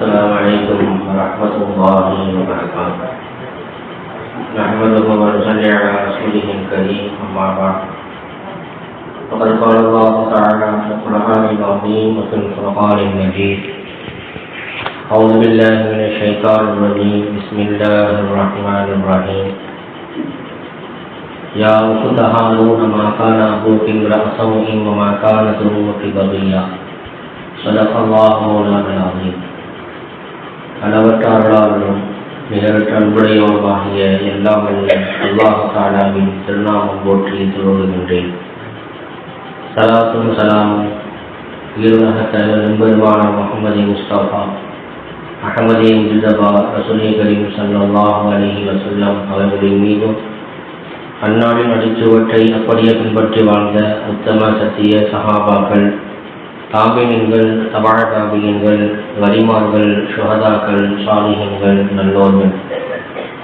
السلام عليكم ورحمة الله وبركاته. نحمده ونصلي على رسوله الكريم أما بعد. فقد قال الله تعالى في القرآن العظيم وفي الفرقان المجيد. أعوذ بالله من الشيطان الرجيم. بسم الله الرحمن الرحيم. يا أخت هارون ما كان أبوك امرأ سوء وما كانت أمك بغيا صدق الله مولانا العظيم. அளவற்ற அருளாளரும் நிகரற்ற அன்புடையவருமாகிய எல்லாம் வல்ல அல்லாஹ் தாலாவின் திருநாமம் போற்றி துவங்குகின்றேன் சலாத்தும் சலாமும். உயிருலக தலைவர் நம்பெருமான முகமது முஸ்தபா அகமதே முஜிதபா ரசுலே கரீம் சல்லாஹ் அலஹி வசல்லாம் அவர்களின் மீதும் அந்நாளின் அடிச்சுவற்றை அப்படியே பின்பற்றி வாழ்ந்த உத்தம சத்திய சஹாபாக்கள் தாபியன்கள் தபாழ தாபியன்கள் வரிமார்கள் சுகதாக்கள் சாலிகன்கள் நல்லோர்கள்.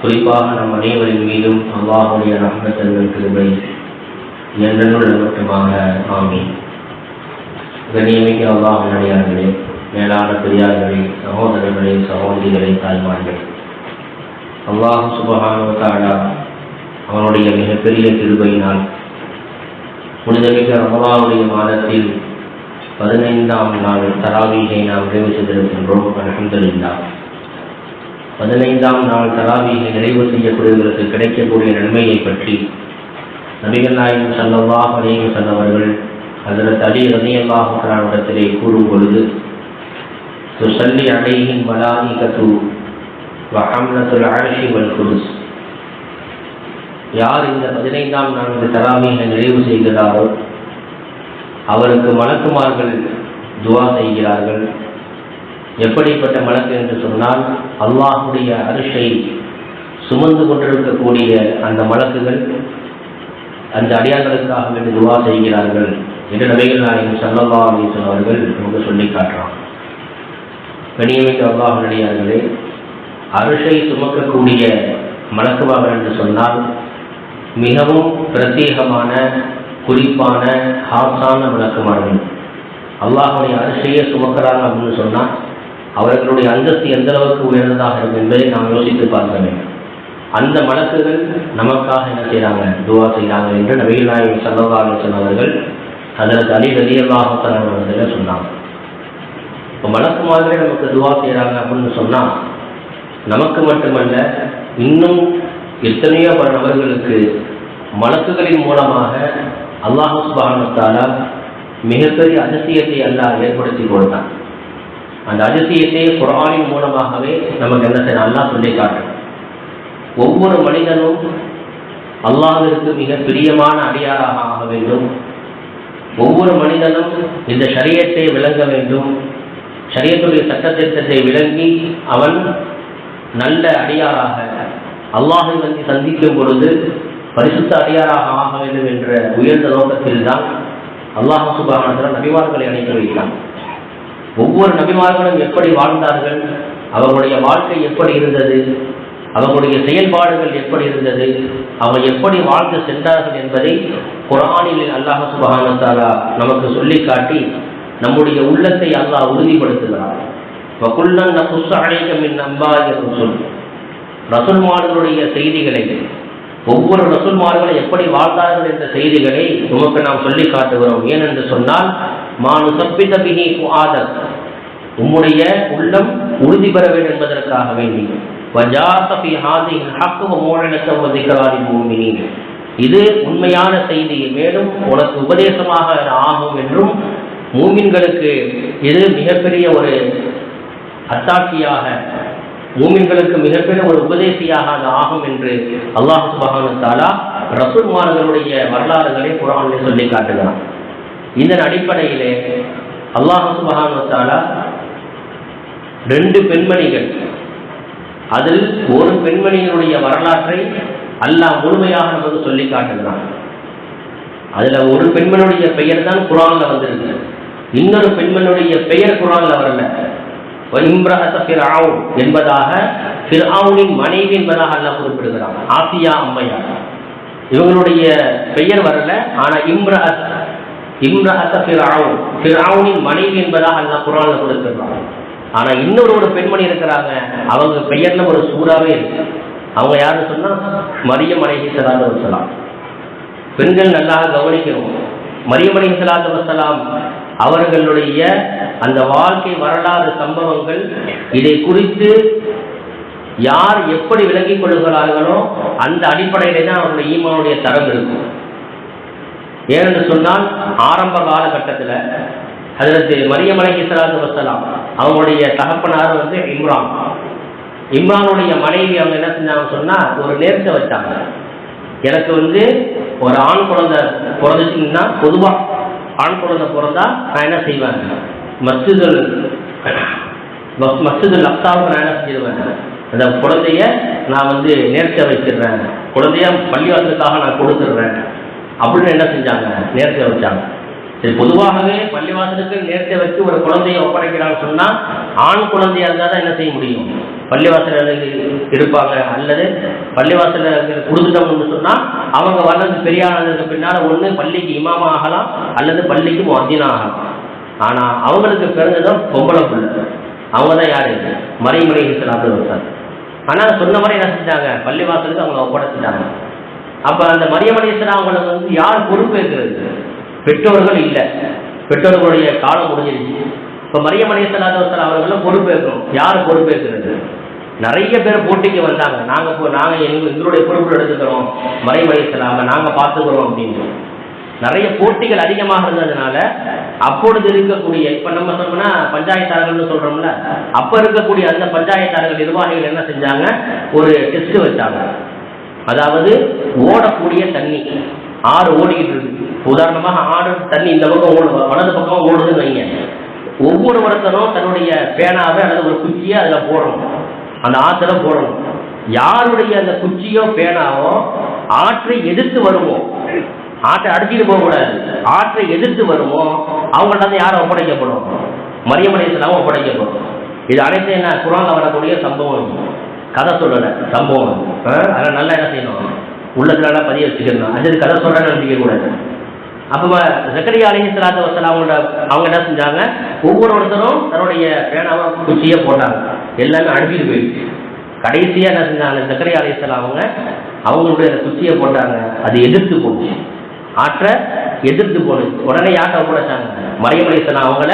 குறிப்பாக நம் அனைவரின் மீதும் அல்லாஹுடைய ரஹ்மத்தல்கள் கிருபை என்றுள்ள மட்டுமாக ஆமி கண்ணியமிக்க அல்லாஹ் நடிகார்களே மேலான பெரியார்களே சகோதரர்களே சகோதரிகளே தாய்மார்களே. அல்லாஹ் சுபகானுவத்தாடா அவனுடைய மிகப்பெரிய கிருபையினால் புனிதமிக்க ரமலாவுடைய மாதத்தில் பதினைந்தாம் நாள் தராவீகை நாம் நிறைவு செய்திருக்கின்றோம். அலமதுல்லா பதினைந்தாம் நாள் தராவீகை நிறைவு செய்யக்கூடியவர்களுக்கு கிடைக்கக்கூடிய நன்மையை பற்றி நபிகள் நாயகம் சல்லல்லாஹ் அலையும் சென்றவர்கள் அதில் அலி ரதியல்லாஹிடத்திலே கூறும் பொழுது துசல்லி அலையின் மலானிகத்து வஹம்னத்துல் அழகி வல் குருஸ் யார் இந்த பதினைந்தாம் நான்கு தராவீகை நிறைவு செய்கிறாரோ அவருக்கு மலக்குமார்கள் துவா செய்கிறார்கள். எப்படிப்பட்ட மலக்கு என்று சொன்னால் அல்லாஹுடைய அரிசை சுமந்து கொண்டிருக்கக்கூடிய அந்த மலக்குகள் அந்த அடியார்களுக்காக வேண்டி துவா செய்கிறார்கள் என்று நபிகள் நாயகம் சல்லல்லா அலிசன் சொன்னவர்கள் நமக்கு சொல்லி காட்டுறான் கணியமிக்க அல்லாஹ் அடியார்களே அரிசை சுமக்கக்கூடிய மலக்குவார்கள் என்று சொன்னால் மிகவும் பிரத்யேகமான குறிப்பான ஹாசான விளக்குமார்கள் அல்லாஹுடைய அரிசையை சுமக்கிறாங்க அப்படின்னு சொன்னால் அவர்களுடைய அந்தஸ்து எந்த அளவுக்கு உயர்ந்ததாக இருக்கும் என்பதை நாம் யோசித்து பார்க்க வேண்டும். அந்த மலக்குகள் நமக்காக என்ன செய்கிறாங்க துவா செய்கிறாங்க என்று நபிகள் நாயகம் சல்லல்லாஹ் சொன்னவர்கள் அதில் அலி ரலி அல்லாஹத்தில் சொன்னாங்க. இப்போ மலக்குமார்களே நமக்கு துவா செய்கிறாங்க அப்படின்னு சொன்னால் நமக்கு மட்டுமல்ல இன்னும் எத்தனையோ பல நபர்களுக்கு மலக்குகளின் மூலமாக அல்லாஹு சுபானத்தாலா மிகப்பெரிய அதிசயத்தை அல்லாஹ் ஏற்படுத்தி கொடுத்தான். அந்த அதிசயத்தை குரானின் மூலமாகவே நமக்கு என்ன செய்ய அல்லாஹ் சொல்லி காட்டுறோம் ஒவ்வொரு மனிதனும் அல்லாஹிற்கு மிக பிரியமான அடியாராக ஆக வேண்டும். ஒவ்வொரு மனிதனும் இந்த சரியத்தை விளங்க வேண்டும். சரியத்துடைய சட்டத்திட்டத்தை விளங்கி அவன் நல்ல அடியாராக அல்லாஹை வந்து சந்திக்கும் பொழுது பரிசுத்த அடியாராக ஆக வேண்டும் என்ற உயர்ந்த நோக்கத்தில் தான் அல்லாஹ் சுபானத்தில் நபிமார்களை அழைத்து வைக்கிறான் ஒவ்வொரு நபிமார்களும் எப்படி வாழ்ந்தார்கள் அவர்களுடைய வாழ்க்கை எப்படி இருந்தது அவர்களுடைய செயல்பாடுகள் எப்படி இருந்தது அவங்க எப்படி வாழ்ந்து சென்றார்கள் என்பதை குரானில் அல்லாஹ் சுபகானத்தாலா நமக்கு சொல்லி காட்டி நம்முடைய உள்ளத்தை அல்லாஹ் உறுதிப்படுத்துகிறார் வகுல்லன் நபுஸ் அழைக்கமின் நம்பாய ரசுல். ரசுல்மார்களுடைய செய்திகளை ஒவ்வொரு ரசூல்மார்களும் எப்படி வாழ்ந்தார்கள் என்ற செய்திகளை உமக்கு நாம் சொல்லி காட்டுகிறோம். ஏனென்று சொன்னால் மானு சப்பித பினி ஆதர் உம்முடைய உள்ளம் உறுதி பெற வேண்டும் என்பதற்காக வேண்டி. இது உண்மையான செய்தி. மேலும் உனக்கு உபதேசமாக ஆகும் என்றும் மூமின்களுக்கு இது மிகப்பெரிய ஒரு அத்தாட்சியாக மூமின்களுக்கு மிகப்பெரிய ஒரு உபதேசியாக அது ஆகும் என்று அல்லாஹு சுபகானுத்தாலா ரசூல்மார்களுடைய வரலாறுகளை குரானில் சொல்லி காட்டுகிறான். இதன் அடிப்படையிலே அல்லாஹ் சுபகானுத்தாலா ரெண்டு பெண்மணிகள் அதில் ஒரு பெண்மணியினுடைய வரலாற்றை அல்லாஹ் முழுமையாக நமக்கு சொல்லி காட்டுகிறான். அதுல ஒரு பெண்மனுடைய பெயர் தான் குரான்ல வந்திருக்கு. இன்னொரு பெண்மனுடைய பெயர் குரான்ல வரல. என்பதாக ஃபிர்ஆவுனின் மனைவி என்பதாக அல்லாஹ் குறிப்பிடுகிறான். ஆசியா அம்மையார். இவங்களுடைய பெயர் வரல ஆனா இம்ரஹத் இம்ரஹத்த ஃபிர்ஆவுன் ஃபிர்ஆவுனின் மனைவி என்பதாக அல்லாஹ் குர்ஆன்ல கொடுத்திருக்கிறான் ஆனா இன்னொரு ஒரு பெண்மணி இருக்கிறாங்க அவங்க பெயர்ல ஒரு சூறாவே இருக்கு. அவங்க யாருன்னு சொன்னா? மரியம் அலைஹி ஸலாத்து வசலாம் பெண்கள் நல்லா கவனிக்கணும். மரியம் அலைஹி ஸலாத்து அவர்களுடைய அந்த வாழ்க்கை வரலாறு சம்பவங்கள் இதை குறித்து யார் எப்படி விளங்கிக் கொள்கிறார்களோ அந்த அடிப்படையிலே தான் அவருடைய ஈமானுடைய தரம் இருக்கும். ஏனென்று சொன்னால் ஆரம்ப காலகட்டத்தில் அதற்கு மரியம் சலாத்து வசலாம் அவங்களுடைய தகப்பனார் வந்து இம்ரான். இம்ரானுடைய மனைவி அவங்க என்ன செஞ்சாங்க சொன்னால் ஒரு நேரத்தை வச்சாங்க. எனக்கு வந்து ஒரு ஆண் குழந்தை பிறந்துச்சுன்னா பொதுவாக ஆண் குழந்தை பிறந்தா நான் என்ன செய்வேன்? மசிதல் மசிதல் அப்தாவுக்கு நான் என்ன செஞ்சிருவேன் அந்த குழந்தைய நான் வந்து நேர்ச்சை வைக்கிறேன் குழந்தைய பள்ளிவாசலுக்காக நான் கொடுத்துடுறேன். அப்படின்னு என்ன செஞ்சாங்க? நேர்ச்சை வச்சாங்க. சரி பொதுவாகவே பள்ளிவாசலுக்கு நேரத்தை வச்சு ஒரு குழந்தையை ஒப்படைக்கிறான்னு சொன்னால் ஆண் குழந்தையாக இருந்தால் தான் என்ன செய்ய முடியும்? பள்ளிவாசல இருப்பாங்க. அல்லது பள்ளிவாசல கொடுத்துட்டோம்னு சொன்னால் அவங்க வளர்ந்து பெரியானதுக்கு பின்னால் ஒன்று பள்ளிக்கு இமாமா ஆகலாம் அல்லது பள்ளிக்கு மொத்தினா ஆகலாம் ஆனால் அவங்களுக்கு பிறந்ததும் பொம்பளை பிள்ளை. அவங்க தான் யாரு மறைமுறை இஸ்லாத்து சார் ஆனால் சொன்ன மாதிரி என்ன செஞ்சாங்க? பள்ளிவாசலுக்கு அவங்க ஒப்படைச்சிட்டாங்க. அப்போ அந்த மரியமலை இஸ்லாம் அவங்களுக்கு வந்து யார் பொறுப்பேற்கிறது பெற்றோர்கள் இல்லை. பெற்றோர்களுடைய காலம் முடிஞ்சிருச்சு. இப்போ மரியம் அலி அவர்களும் பொறுப்பேற்கணும் யார் பொறுப்பேற்கிறது நிறைய பேர் போட்டிக்கு வந்தாங்க. நாங்கள் இப்போ நாங்கள் எங்க எங்களுடைய பொறுப்பு எடுத்துக்கிறோம். மரியம் அலி சலாம பார்த்துக்கிறோம் அப்படின்னு. நிறைய போட்டிகள் அதிகமாக இருந்ததுனால அப்பொழுது இருக்கக்கூடிய இப்ப நம்ம சொன்னோம்னா பஞ்சாயத்தார்கள்னு சொல்றோம்ல அப்ப இருக்கக்கூடிய அந்த பஞ்சாயத்தார்கள் நிர்வாகிகள் என்ன செஞ்சாங்க? ஒரு டெஸ்ட் வச்சாங்க. அதாவது ஓடக்கூடிய தண்ணி. ஆறு ஓடிக்கிட்டு இருக்கு. உதாரணமாக ஆடு தண்ணி இந்த பக்கம் ஓடுது வலது பக்கம் ஓடுதுன்னு வைங்க. ஒவ்வொரு ஒருத்தரும் தன்னுடைய பேனாவை அல்லது ஒரு குச்சியை அதில் போடணும். அந்த ஆற்றுல போடணும். யாருடைய அந்த குச்சியோ பேனாவோ ஆற்றை எதிர்த்து வருவோம் ஆற்றை அடிச்சுட்டு போகக்கூடாது ஆற்றை எதிர்த்து வருமோ? அவங்கள்ட்ட வந்து யாரை ஒப்படைக்கப்படும்? மரியமலை ஒப்படைக்கப்படும். இது அனைத்தும் என்ன? குரான் வரக்கூடிய சம்பவம் கதை சொல்லலை. சம்பவம். ஆ? அதெல்லாம் நல்லா என்ன செய்யணும்? உள்ளத்துல பதிய வச்சுக்கணும். அது கதை சொல்றேன்னு நினைக்க கூடாது. அப்போ ஜக்கரியா அலி சலாத்து வசலாம் அவங்களோட அவங்க என்ன செஞ்சாங்க? ஒவ்வொரு ஒருத்தரும் தன்னுடைய பேனாவை குச்சியை போட்டாங்க. எல்லாமே அனுப்பிட்டு போயிடுச்சு. கடைசியாக என்ன செஞ்சாங்க? ஜக்கரியா அலி அவங்க அவங்களுடைய குச்சியை போட்டாங்க. அது எதிர்த்து போச்சு. ஆற்ற எதிர்த்து போனுச்சு உடனே யார்கிட்ட ஒப்படைச்சாங்க? மரியம் அலிஸ்லாம் அவங்கள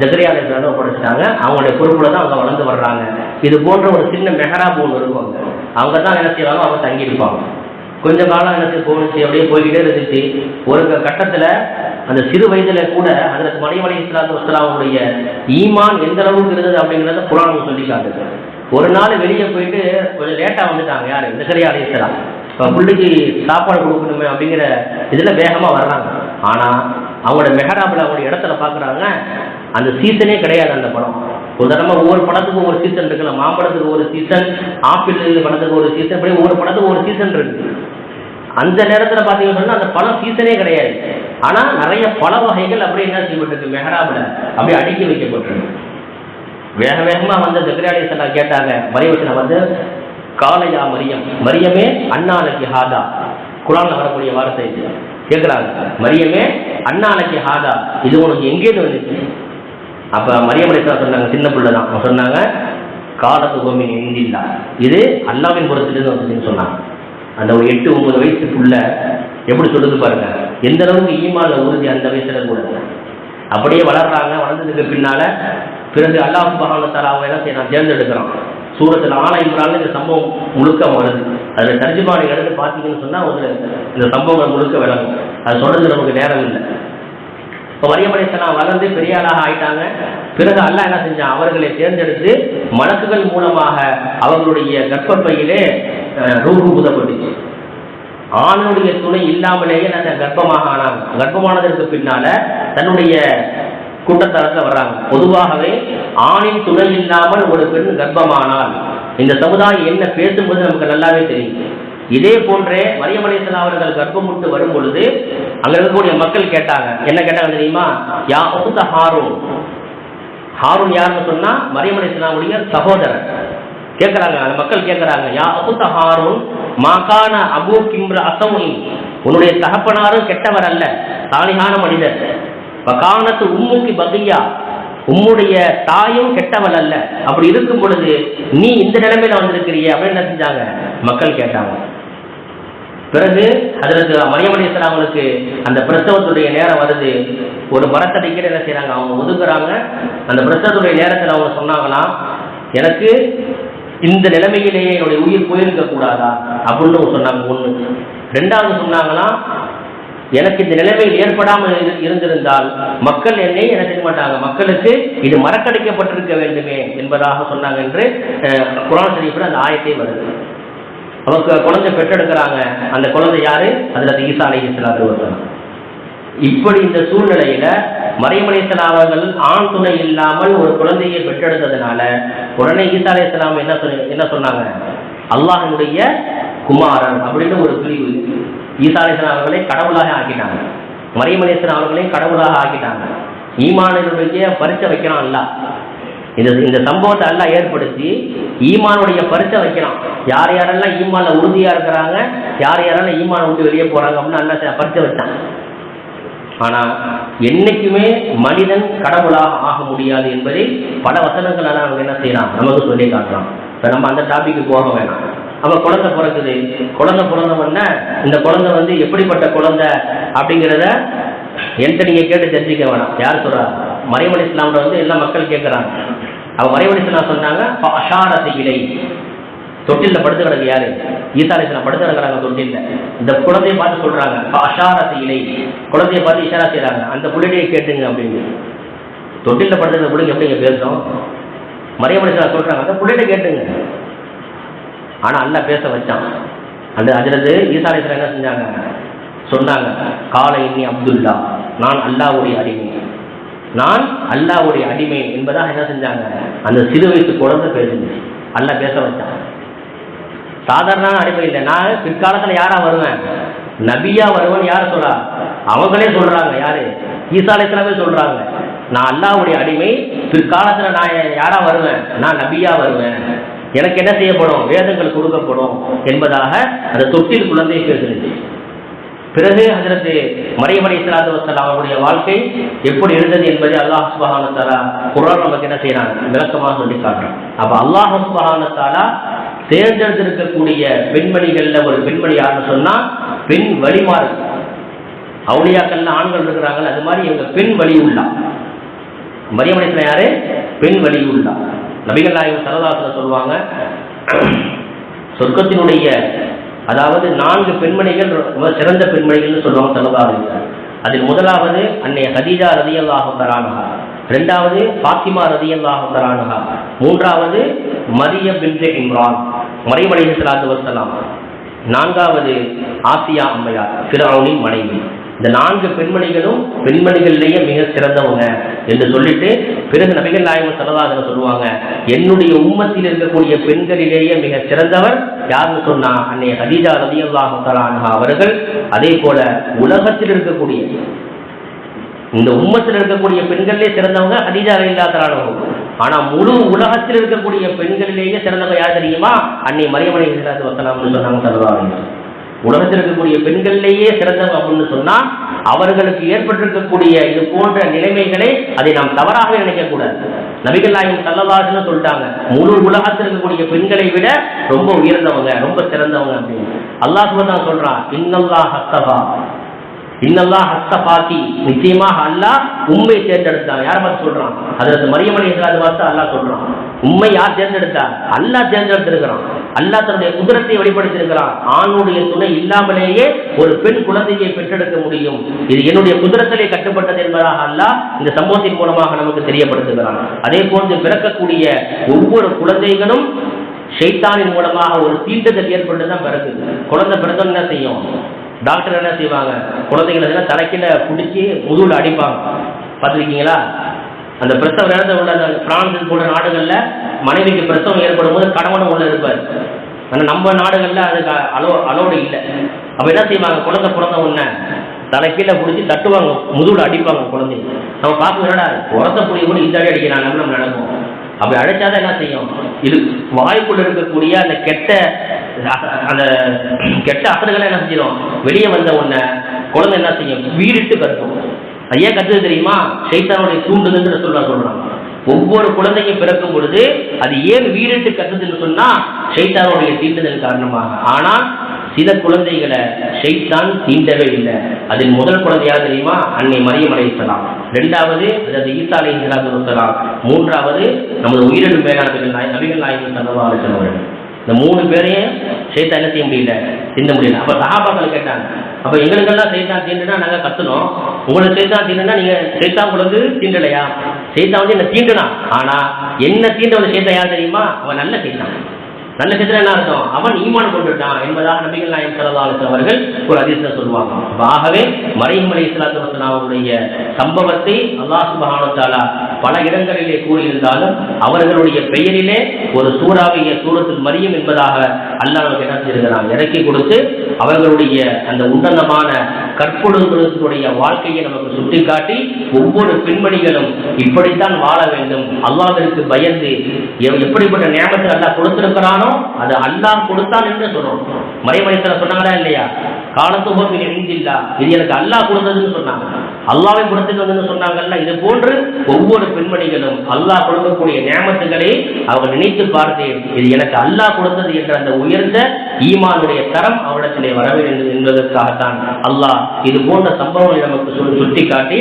ஜக்கரியா அலிஸ்லாம் ஒப்படைச்சிட்டாங்க. அவங்களுடைய பொறுப்புல தான் அவங்க வளர்ந்து வர்றாங்க. இது போன்ற ஒரு சின்ன மெஹராப் ஒன்று இருக்கும் அவங்க தான் என்ன செய்வாங்க அவங்க தங்கியிருப்பாங்க. கொஞ்ச காலம் எனக்கு போச்சு அப்படியே போய்கிட்டே இருந்துச்சு. ஒரு கட்டத்தில் அந்த சிறு வயதில் கூட அதற்கு மரியம் இஸ்லாத்து வஸ்லாவுடைய ஈமான் எந்த அளவுக்கு இருந்தது அப்படிங்கிறத புராணம் சொல்லி காட்டுது. ஒரு நாள் வெளியே போயிட்டு கொஞ்சம் லேட்டாக வந்துட்டாங்க யாரு? இந்த சரியாக இஸ்லாம் இப்போ பிள்ளைக்கு சாப்பாடு கொடுக்கணுமே அப்படிங்கிற இதில் வேகமாக வர்றாங்க. ஆனால் அவங்களோட மெஹராபில் அவங்களோட இடத்துல பார்க்குறாங்க அந்த சீசனே கிடையாது அந்த படம். உதாரணமாக ஒவ்வொரு படத்துக்கும் ஒரு சீசன் இருக்குல்ல. மாம்பழத்துக்கு ஒரு சீசன் ஆப்பிள் படத்துக்கு ஒரு சீசன் இப்படி ஒவ்வொரு படத்துக்கு ஒரு சீசன் இருக்கு. அந்த நேரத்தில் பார்த்தீங்கன்னு அந்த பழம் சீசனே கிடையாது. ஆனால் நிறைய பழ வகைகள் அப்படியே என்ன செய்யப்பட்டிருக்கு? மெஹராபில் அப்படியே அடுக்கி வைக்கப்பட்டிருக்கு. வேக வேகமா வந்த ஜக்கரியாலி சல்லா கேட்டாங்க. மரியவசன வந்து காலையா மரியம். மரியமே அண்ணாலக்கி ஹாதா. குரான்ல வரக்கூடிய வார்த்தை கேட்குறாங்க மரியமே அண்ணாலக்கி ஹாதா. இது உனக்கு எங்கேருந்து வந்துச்சு? அப்ப மரியம் சொன்னாங்க சின்ன பிள்ளை தான் அவங்க சொன்னாங்க காலத்து கோமின் இந்தில்லா இது அல்லாவின் புறத்திலிருந்து வந்துச்சுன்னு சொன்னாங்க. அந்த ஒரு எட்டு ஒன்பது வயசுக்குள்ள எப்படி சொல்லுது பாருங்க எந்த அளவுக்கு ஈமான உறுதி அந்த வயசுல கூட. அப்படியே வளர்றாங்க வளர்ந்ததுக்கு பின்னால பிறகு அல்லாஹ் சுபஹானத்தால அவங்க என்ன செய்யறான் தேர்ந்தெடுக்கிறான். சூரத்தில் ஆனா இம்ரான் இந்த சம்பவம் முழுக்க வருது அதில் தர்ஜுமானை எடுத்து பார்த்தீங்கன்னு சொன்னால் ஒரு இந்த சம்பவங்கள் முழுக்க விளங்கும் அது சொல்றது நமக்கு நேரம் இல்லை. இப்போ மரியம் அலைஹிஸ்ஸலாம் வளர்ந்து பெரிய ஆளாக ஆயிட்டாங்க. பிறகு அல்லாஹ் என்ன செஞ்சான்? அவர்களை தேர்ந்தெடுத்து மலக்குகள் மூலமாக அவர்களுடைய கர்ப்பப்பையிலே அஹ், ரூஹு ஆணுடைய துணை இல்லாமலேயே அந்த கர்ப்பமாக ஆனாங்க. கர்ப்பமானதற்கு பின்னால தன்னுடைய கூட்டத்தரத்தில் வர்றாங்க. பொதுவாகவே ஆணின் துணை இல்லாமல் ஒரு பெண் கர்ப்பமானால் இந்த சமுதாயம் என்ன பேசும்போது நமக்கு நல்லாவே தெரியும். இதே போன்றே மரியம் அவர்கள் கர்ப்பமுட்டு வரும் பொழுது அங்க இருக்கக்கூடிய மக்கள் கேட்டாங்க. என்ன கேட்டாங்க தெரியுமா? யா உகுத ஹாரூன். ஹாரூன் யாருன்னு சொன்னா மரியம் அலிஸ்லாமுடைய சகோதரர். கேட்கறாங்க அந்த மக்கள் கேட்கறாங்க யா அபுத்த ஹாரூன் மாகாண அபு கிம்ர அசவுனி உன்னுடைய தகப்பனாரும் கெட்டவர் அல்ல சாலிகான மனிதர். வகானத்து உம்முக்கு பகியா. உம்முடைய தாயும் கெட்டவள் அல்ல. அப்படி இருக்கும் பொழுது நீ இந்த நிலைமையில வந்திருக்கிறிய அப்படின்னு என்ன செஞ்சாங்க? மக்கள் கேட்டாங்க. பிறகு அதற்கு மரியமணி அவங்களுக்கு அந்த பிரசவத்துடைய நேரம் வருது ஒரு மரத்தடிக்கிற என்ன செய்கிறாங்க அவங்க ஒதுக்குறாங்க. அந்த பிரசவத்துடைய நேரத்தில் அவங்க சொன்னாங்களாம் எனக்கு இந்த நிலைமையிலேயே என்னுடைய உயிர் போயிருக்க கூடாதா? அப்படின்னு சொன்னாங்க. ஒன்று ரெண்டாவது சொன்னாங்களாம் எனக்கு இந்த நிலைமையில் ஏற்படாமல் இரு- இருந்திருந்தால் மக்கள் என்னை என்ன செய்ய மாட்டாங்க. மக்களுக்கு இது மறக்கடிக்கப்பட்டிருக்க வேண்டுமே என்பதாக சொன்னாங்க என்று குரான் சரிப்பில் அந்த ஆயத்தை வருது. உனக்கு குழந்தை பெற்றெடுக்கிறாங்க. அந்த குழந்தை யாரு? அதுல ஈசா அலை இஸ்லாத்து வசனம் இப்படி இந்த சூழ்நிலையில மறைமலைசலாம் அவர்கள் ஆண் துணை இல்லாமல் ஒரு குழந்தையை பெற்றெடுத்ததுனால உடனே ஈசா அலை இஸ்லாம் என்ன என்ன சொன்னாங்க? அல்லாஹனுடைய குமாரன் அப்படின்னு ஒரு பிரிவு. ஈசா அலை இஸ்லாம் அவர்களை கடவுளாக ஆக்கிட்டாங்க. மரியமலேஸ்வரன் அவர்களையும் கடவுளாக ஆக்கிட்டாங்க. ஈமானினுடைய பரிச்சை வைக்கிறான் அல்லாஹ். இந்த இந்த சம்பவத்தை எல்லாம் ஏற்படுத்தி ஈமானுடைய பரிசை வைக்கிறான் யார் யாரெல்லாம் ஈமான்ல உறுதியா இருக்கிறாங்க யார் யாரெல்லாம் ஈமான் விட்டு வெளியே போறாங்க அப்படின்னு நல்லா பரிசை வச்சான் ஆனா என்னைக்குமே மனிதன் கடவுளாக ஆக முடியாது என்பதை பல வசனங்கள் அவங்க என்ன செய்யலாம் நமக்கு சொல்லி காட்டுறான் இப்ப நம்ம அந்த டாபிக்கு போக வேணாம். அப்ப குழந்தை பிறக்குது. குழந்தை பிறந்த உடனே இந்த குழந்தை வந்து எப்படிப்பட்ட குழந்தை அப்படிங்கிறத என்கிட்ட நீங்க கேட்டு தெரிஞ்சுக்க வேணாம். யார் சொல்றா? மறைமலை இஸ்லாம்ல வந்து எல்லா மக்கள் கேட்குறாங்க அவன் மறைமலை இஸ்லாம் சொன்னாங்க அஷாரத்து இலை. தொட்டில படுத்து கிடக்கு யாரு? ஈசா அலிஸ்லாம் படுத்து கிடக்குறாங்க தொட்டில இந்த குழந்தைய பார்த்து சொல்றாங்க அஷாரத்து இலை. குழந்தைய பார்த்து இஷாரா செய்கிறாங்க அந்த புள்ளையை கேட்டுங்க அப்படின்னு. தொட்டில படுத்துக்கிற பிள்ளைங்க எப்படிங்க பேசும்? இஸ்லாம் சொல்றாங்க அந்த புள்ளைய கேட்டுங்க. ஆனா அல்லாஹ் பேச வச்சான். அந்த அதிரது ஈசா அலிஸ்லாம் என்ன செஞ்சாங்க? சொன்னாங்க கால இன்னி அப்துல்லா. நான் அல்லாவுடைய அடிமை நான் அல்லாவுடைய அடிமை என்பதாக என்ன செஞ்சாங்க? அந்த சிறு வயசு குழந்தை பேசுங்க அல்லாஹ் பேச வச்சான். சாதாரண அடிமை இல்லை. நான் பிற்காலத்தில் யாரா வருவேன்? நபியா வருவேன் யார் சொல்றா? அவங்களே சொல்றாங்க. யாரு? ஈசாலயத்திலவே சொல்றாங்க. நான் அல்லாஹ்வுடைய அடிமை பிற்காலத்தில் நான் யாரா வருவேன்? நான் நபியா வருவேன். எனக்கு என்ன செய்யப்படும்? வேதங்கள் கொடுக்கப்படும் என்பதாக அந்த தொட்டில் குழந்தை பேசுறது பிறகு அதற்கு மரியம் இஸ்லாத்து வசலாம் அவருடைய வாழ்க்கை எப்படி இருந்தது என்பதை அல்லாஹ் சுபஹான குரான் நமக்கு என்ன செய்யறாங்க விளக்கமாக சொல்லி காட்டுறான். அப்ப அல்லாஹ் சுபஹான தேர்ந்தெடுத்திருக்கக்கூடிய பெண்மணிகள்ல ஒரு பெண்மணி யாருன்னு சொன்னா பெண் வழிமாறு. அவுளியாக்கள்ல ஆண்கள் இருக்கிறாங்கல்ல அது மாதிரி எங்க பெண் வழி உள்ளா மரியம் யாரு? பெண் வழி உள்ளா நபிகள் நாயகம் சரதாசன சொல்லுவாங்க சொர்க்கத்தினுடைய அதாவது நான்கு பெண்மணிகள் ரொம்ப சிறந்த பெண்மணிகள்னு சொல்லுவாங்க சல்லல்லாஹு அதில் முதலாவது அன்னை ஹதீஜா ரதியல்லாஹு தரானஹா ரெண்டாவது ஃபாத்திமா ரதியல்லாஹு தரானஹா மூன்றாவது மரிய பின்தே இம்ரான் மரியம் அலைஹிஸ்ஸலாத்து நான்காவது ஆசியா அம்மையார் ஃபிரௌனின் மனைவி. இந்த நான்கு பெண்மணிகளும் பெண்மணிகளிலேயே மிக சிறந்தவங்க என்று சொல்லிட்டு பிறகு நபிகள் நாயகம் சரதாசன சொல்லுவாங்க என்னுடைய உம்மத்தில் இருக்கக்கூடிய பெண்களிலேயே மிக சிறந்தவர் யாருன்னு சொன்னா அன்னை ஹதீஜா ரதியல்லாஹு தஆலா அவர்கள். அதே போல உலகத்தில் இருக்கக்கூடிய இந்த உம்மத்தில் இருக்கக்கூடிய பெண்களிலே சிறந்தவங்க ஹதீஜா ரலியல்லாஹு தஆலா ஆனா முழு உலகத்தில் இருக்கக்கூடிய பெண்களிலேயே சிறந்தவங்க யார் தெரியுமா? அன்னை மரியமலை சொன்னாங்க சல்லல்லாஹு உலகத்தில் இருக்கக்கூடிய பெண்கள்லேயே சிறந்தவங்க அப்படின்னு சொன்னா அவர்களுக்கு ஏற்பட்டிருக்கக்கூடிய இது போன்ற நிலைமைகளை அதை நாம் தவறாக நினைக்கக்கூடாது. நபிகள் நாயகம் சொல்லிட்டாங்க முழு உலகத்தில் இருக்கக்கூடிய பெண்களை விட ரொம்ப உயர்ந்தவங்க ரொம்ப சிறந்தவங்க அப்படின்னு. அல்லாஹ் தான் சொல்றான் இன்னல்லாஹ் இன்னெல்லாம் ஹஸ்த பாத்தி நிச்சயமாக அல்லாஹ் உண்மை தேர்ந்தெடுத்தான் யார் பார்த்து சொல்றான்? அதற்கு மரியமணி இஸ்லாது பார்த்து அல்லாஹ் சொல்றான். உண்மை யார் தேர்ந்தெடுத்தா அல்லாஹ் தேர்ந்தெடுத்திருக்கிறான். அல்லாஹ் தன்னுடைய குதிரத்தை வெளிப்படுத்தியிருக்கிறான். ஆணுடைய துணை இல்லாமலேயே ஒரு பெண் குழந்தையை பெற்றெடுக்க முடியும். இது என்னுடைய குதிரத்திலே கட்டுப்பட்டது என்பதாக அல்லாஹ் இந்த சம்பவத்தின் மூலமாக நமக்கு தெரியப்படுத்துகிறான். அதே போன்று பிறக்கக்கூடிய ஒவ்வொரு குழந்தைகளும் ஷைத்தானின் மூலமாக ஒரு தீண்டுதல் ஏற்பட்டு தான் பிறக்குது. குழந்தை பிறந்தோம் என்ன செய்யும்? டாக்டர் என்ன செய்வாங்க? குழந்தைகளை எல்லாம் தலைக்கில பிடிச்சி முதுகில் அடிப்பாங்க. பார்த்துருக்கீங்களா? அந்த பிரசவ நேரத்தில் உள்ள அந்த பிரான்ஸ் போன்ற நாடுகளில் மனைவிக்கு பிரசவம் ஏற்படும் போது கணவனும் உள்ள இருப்பார். ஆனால் நம்ம நாடுகளில் அதுக்கு அலோ அலோடு இல்லை. அப்போ என்ன செய்வாங்க? குழந்தை பிறந்த உடனே தலைக்கீழே பிடிச்சி தட்டுவாங்க. முதுகில் அடிப்பாங்க குழந்தைய. நம்ம பார்க்கறடா உரத்த புரிய கூட இந்த அடி அடிக்கிறாங்க. நம்ம நடக்கும் அப்படி அழைச்சாதான் என்ன செய்யும்? இது வாய்ப்புள்ள இருக்கக்கூடிய அந்த கெட்ட அந்த கெட்ட அசடுகளை என்ன செஞ்சிடும் வெளியே வந்த உடனே குழந்தை என்ன செய்யும்? வீடிட்டு கற்கும் ஐயா கற்றுது தெரியுமா? சைத்தானுடைய தூண்டுதல் சொல்ல சொல்றாங்க ஒவ்வொரு குழந்தையும் பிறக்கும் பொழுது அது ஏன் வீரிட்டு கற்றுதுன்னு சொன்னா சைத்தானுடைய தீண்டுதல் காரணமாக. ஆனால் சில குழந்தைகளை ஷைத்தான் தீண்டவே இல்லை. அதில் முதல் குழந்தையாக தெரியுமா? அன்னை மரியம் அலைஹிஸ்ஸலாம் ரெண்டாவது அதாவது ஈசா அலைஹிஸ்ஸலாத்து வஸ்ஸலாம் மூன்றாவது நமது உயிரினும் மேலாளர்கள் நாய் நபிகள் நாயகம் சல்லல்லாஹு அலைஹி இந்த மூணு பேரையும் ஷைத்தான் என்ன செய்ய முடியல தீண்ட முடியல. அப்போ சகாபாக்கள் கேட்டாங்க அப்போ எங்களுக்கெல்லாம் சைத்தான் தீண்டுனா நாங்கள் கத்துனோம். உங்களை சேர்த்தா தீண்டுனா நீங்க சைத்தான் உங்களுக்கு தீண்டலையா? சைத்தான் வந்து என்ன தீண்டுனா. ஆனா என்ன தீண்டவன் சைத்தான் யார் தெரியுமா? அவன் நல்ல சைத்தான். நல்ல சித்திரம் என்ன அர்த்தம்? அவன் ஈமான் கொண்டுட்டான் என்பதாக நபிகள் நாயகம் ஸல்லல்லாஹு அவர்கள் ஒரு அதிர்ஷ்ட சொல்லுவாங்க. ஆகவே மறைமலை அலை இஸ்லாத்து வசலாம் அவருடைய சம்பவத்தை அல்லாஹ் சுப்ஹானஹு பல இடங்களிலே கூறியிருந்தாலும் அவர்களுடைய பெயரிலே ஒரு சூறாவிய சூரத்தில் மரியம் என்பதாக அல்லாஹ் என்ன செய்திருக்கிறான்? இறக்கி கொடுத்து அவர்களுடைய அந்த உன்னதமான கற்பொழுங்களுடைய வாழ்க்கையை நமக்கு சுட்டிக்காட்டி ஒவ்வொரு பெண்மணிகளும் இப்படித்தான் வாழ வேண்டும். அல்லாஹ்விற்கு பயந்து எப்படிப்பட்ட நியமத்தை அல்லா கொடுத்திருக்கிறானோ அது அல்லாஹ் கொடுத்தான் என்று சொல்றோம் மறைமறைத்தல சொன்னாங்களா இல்லையா? காலத்து போது இணைந்தில்லா இது எனக்கு அல்லாஹ் கொடுத்ததுன்னு சொன்னாங்க. அல்லாவை கொடுத்துட்டு வந்ததுன்னு சொன்னாங்கல்ல இது போன்று ஒவ்வொரு பெண்மணிகளும் அல்லாஹ் கொடுக்கக்கூடிய நியமத்துகளை அவங்க நினைத்து பார்த்தேன் இது எனக்கு அல்லாஹ் கொடுத்தது என்ற அந்த உயர்ந்த ஈமானுடைய தரம் அவரிடத்திலே வர வேண்டும் என்பதற்காகத்தான் அல்லாஹ் இது போன்ற சம்பவங்களை நமக்கு சொல்லி சுட்டிக்காட்டி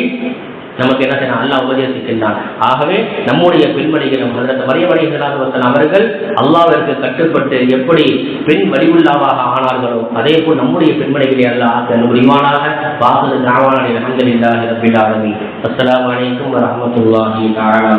நமக்கு என்ன செய்யணும் அல்லாஹ் உபதேசிக்கின்றான். ஆகவே நம்முடைய பெண்மணிகளும் அதற்கு மரியமணிகளாக அவர்கள் அல்லாவிற்கு கட்டுப்பட்டு எப்படி பெண் வடிவுள்ளாவாக ஆனார்களோ அதே போல் நம்முடைய பெண்மணிகளை அல்லாஹ் தன் உரிமானாக வாசல் தாவான அலமதுல்லாஹி ரபில் அஸ்லாம் அஸ்ஸலாமு வரமத்துல்லாஹி வரஹ்மத்துல்லாஹி தஆலா